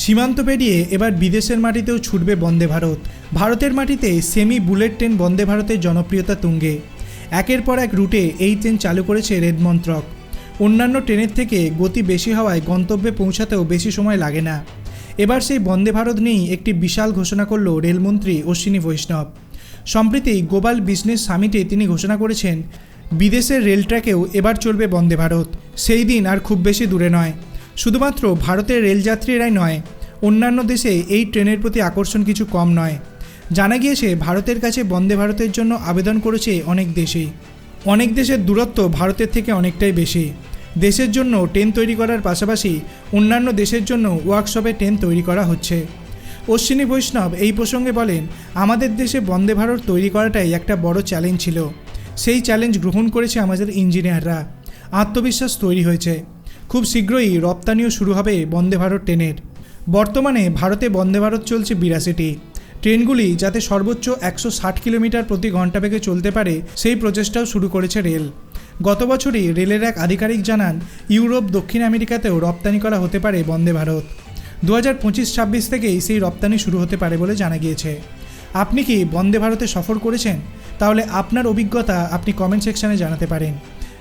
সীমান্ত পেরিয়ে এবার বিদেশের মাটিতেও ছুটবে বন্দে ভারত। ভারতের মাটিতে সেমি বুলেট ট্রেন বন্দে ভারতের জনপ্রিয়তা তুঙ্গে। একের পর এক রুটে এই ট্রেন চালু করেছে রেড মন্ত্রক। অন্যান্য ট্রেনের থেকে গতি বেশি হওয়ায় গন্তব্যে পৌঁছাতেও বেশি সময় লাগে না। এবার সেই বন্দে ভারত নিয়েই একটি বিশাল ঘোষণা করল রেলমন্ত্রী অশ্বিনী বৈষ্ণব। সম্প্রতি গ্লোবাল বিজনেস সামিটে তিনি ঘোষণা করেছেন, বিদেশের রেল ট্র্যাকেও এবার চলবে বন্দে ভারত। সেই দিন আর খুব বেশি দূরে নয়। শুধুমাত্র ভারতের রেলযাত্রীরাই নয়, অন্যান্য দেশে এই ট্রেনের প্রতি আকর্ষণ কিছু কম নয়। জানা গিয়েছে, ভারতের কাছে বন্দে ভারতের জন্য আবেদন করেছে অনেক দেশেই। অনেক দেশের দূরত্ব ভারতের থেকে অনেকটাই বেশি। দেশের জন্য ট্রেন তৈরি করার পাশাপাশি অন্যান্য দেশের জন্য ওয়ার্কশপে ট্রেন তৈরি করা হচ্ছে। অশ্বিনী বৈষ্ণব এই প্রসঙ্গে বলেন, আমাদের দেশে বন্দে ভারত তৈরি করাটাই একটা বড় চ্যালেঞ্জ ছিল। সেই চ্যালেঞ্জ গ্রহণ করেছে আমাদের ইঞ্জিনিয়াররা। আত্মবিশ্বাস তৈরি হয়েছে। খুব শীঘ্রই রপ্তানিও শুরু হবে বন্দে ভারত ট্রেনের। বর্তমানে ভারতে বন্দে ভারত চলছে বিরাশিটি। ট্রেনগুলি যাতে সর্বোচ্চ একশো ষাট কিলোমিটার প্রতি ঘণ্টা বেগে চলতে পারে, সেই প্রচেষ্টাও শুরু করেছে রেল। গত বছরই রেলের এক আধিকারিক জানান, ইউরোপ, দক্ষিণ আমেরিকাতেও রপ্তানি করা হতে পারে বন্দে ভারত। দু হাজার পঁচিশ ছাব্বিশ থেকেই সেই রপ্তানি শুরু হতে পারে বলে জানা গিয়েছে। আপনি কি বন্দে ভারতে সফর করেছেন? তাহলে আপনার অভিজ্ঞতা আপনি কমেন্ট সেকশনে জানাতে পারেন।